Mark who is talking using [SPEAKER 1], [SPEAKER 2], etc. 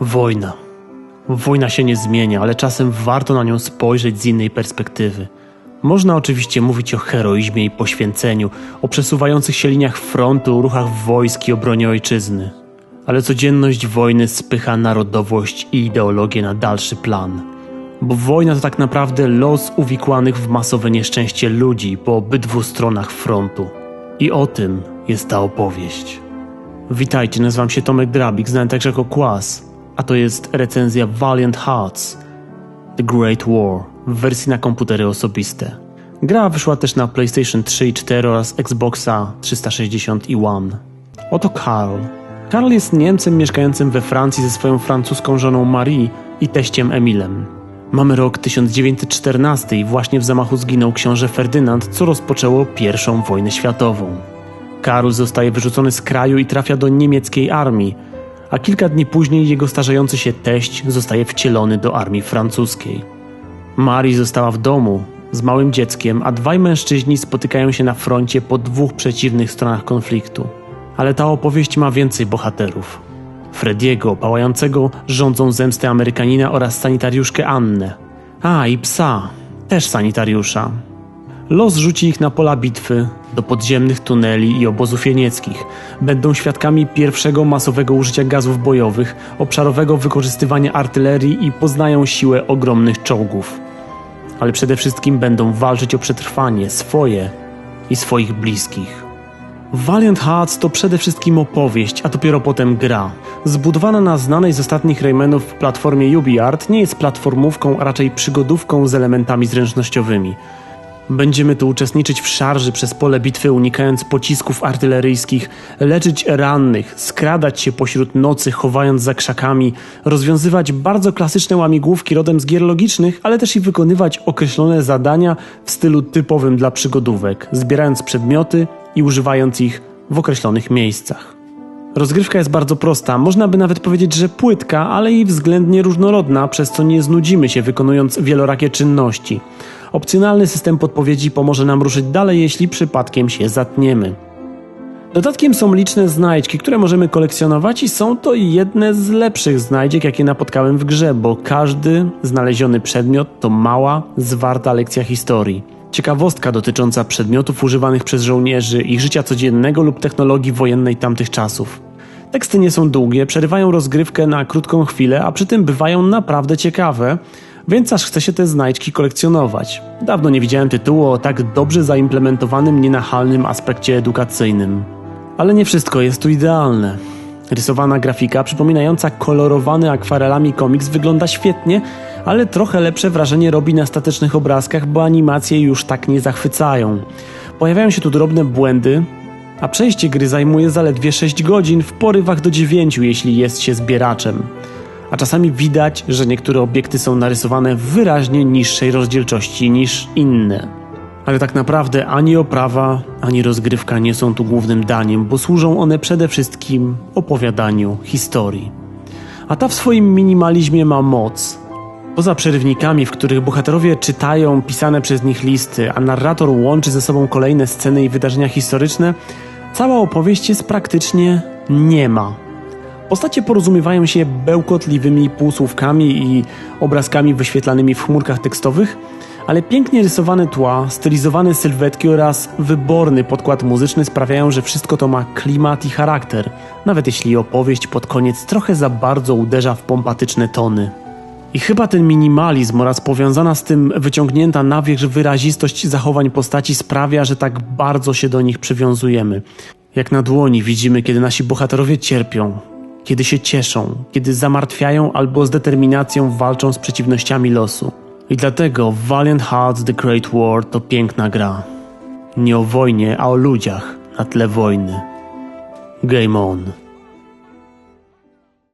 [SPEAKER 1] Wojna. Wojna się nie zmienia, ale czasem warto na nią spojrzeć z innej perspektywy. Można oczywiście mówić o heroizmie i poświęceniu, o przesuwających się liniach frontu, ruchach wojsk i obronie ojczyzny. Ale codzienność wojny spycha narodowość i ideologię na dalszy plan. Bo wojna to tak naprawdę los uwikłanych w masowe nieszczęście ludzi po obydwu stronach frontu. I o tym jest ta opowieść. Witajcie, nazywam się Tomek Drabik, znany także jako Kłas, a to jest recenzja Valiant Hearts The Great War w wersji na komputery osobiste. Gra wyszła też na PlayStation 3 i 4 oraz Xboxa 360 i One. Oto Karl. Karl jest Niemcem mieszkającym we Francji ze swoją francuską żoną Marie i teściem Emilem. Mamy rok 1914 i właśnie w zamachu zginął książę Ferdynand, co rozpoczęło I wojnę światową. Karl zostaje wyrzucony z kraju i trafia do niemieckiej armii, a kilka dni później jego starzejący się teść zostaje wcielony do armii francuskiej. Marii została w domu z małym dzieckiem, a dwaj mężczyźni spotykają się na froncie po dwóch przeciwnych stronach konfliktu. Ale ta opowieść ma więcej bohaterów. Frediego, pałającego rządzą zemsty Amerykanina oraz sanitariuszkę Annę. A, i psa, też sanitariusza. Los rzuci ich na pola bitwy, do podziemnych tuneli i obozów jenieckich. Będą świadkami pierwszego masowego użycia gazów bojowych, obszarowego wykorzystywania artylerii i poznają siłę ogromnych czołgów. Ale przede wszystkim będą walczyć o przetrwanie swoje i swoich bliskich. Valiant Hearts to przede wszystkim opowieść, a dopiero potem gra. Zbudowana na znanej z ostatnich Raymanów platformie UbiArt nie jest platformówką, a raczej przygodówką z elementami zręcznościowymi. Będziemy tu uczestniczyć w szarży przez pole bitwy, unikając pocisków artyleryjskich, leczyć rannych, skradać się pośród nocy, chowając za krzakami, rozwiązywać bardzo klasyczne łamigłówki rodem z gier logicznych, ale też i wykonywać określone zadania w stylu typowym dla przygodówek, zbierając przedmioty i używając ich w określonych miejscach. Rozgrywka jest bardzo prosta, można by nawet powiedzieć, że płytka, ale i względnie różnorodna, przez co nie znudzimy się wykonując wielorakie czynności. Opcjonalny system podpowiedzi pomoże nam ruszyć dalej, jeśli przypadkiem się zatniemy. Dodatkiem są liczne znajdźki, które możemy kolekcjonować i są to jedne z lepszych znajdziek, jakie napotkałem w grze, bo każdy znaleziony przedmiot to mała, zwarta lekcja historii. Ciekawostka dotycząca przedmiotów używanych przez żołnierzy, ich życia codziennego lub technologii wojennej tamtych czasów. Teksty nie są długie, przerywają rozgrywkę na krótką chwilę, a przy tym bywają naprawdę ciekawe, więc aż chce się te znajdźki kolekcjonować. Dawno nie widziałem tytułu o tak dobrze zaimplementowanym, nienachalnym aspekcie edukacyjnym. Ale nie wszystko jest tu idealne. Rysowana grafika przypominająca kolorowany akwarelami komiks wygląda świetnie, ale trochę lepsze wrażenie robi na statycznych obrazkach, bo animacje już tak nie zachwycają. Pojawiają się tu drobne błędy, a przejście gry zajmuje zaledwie 6 godzin w porywach do 9, jeśli jest się zbieraczem. A czasami widać, że niektóre obiekty są narysowane w wyraźnie niższej rozdzielczości niż inne. Ale tak naprawdę ani oprawa, ani rozgrywka nie są tu głównym daniem, bo służą one przede wszystkim opowiadaniu historii. A ta w swoim minimalizmie ma moc. Poza przerywnikami, w których bohaterowie czytają pisane przez nich listy, a narrator łączy ze sobą kolejne sceny i wydarzenia historyczne, cała opowieść jest praktycznie niema. Postacie porozumiewają się bełkotliwymi półsłówkami i obrazkami wyświetlanymi w chmurkach tekstowych, ale pięknie rysowane tła, stylizowane sylwetki oraz wyborny podkład muzyczny sprawiają, że wszystko to ma klimat i charakter, nawet jeśli opowieść pod koniec trochę za bardzo uderza w pompatyczne tony. I chyba ten minimalizm oraz powiązana z tym wyciągnięta na wierzch wyrazistość zachowań postaci sprawia, że tak bardzo się do nich przywiązujemy. Jak na dłoni widzimy, kiedy nasi bohaterowie cierpią, kiedy się cieszą, kiedy zamartwiają albo z determinacją walczą z przeciwnościami losu. I dlatego Valiant Hearts The Great War to piękna gra. Nie o wojnie, a o ludziach na tle wojny. Game on.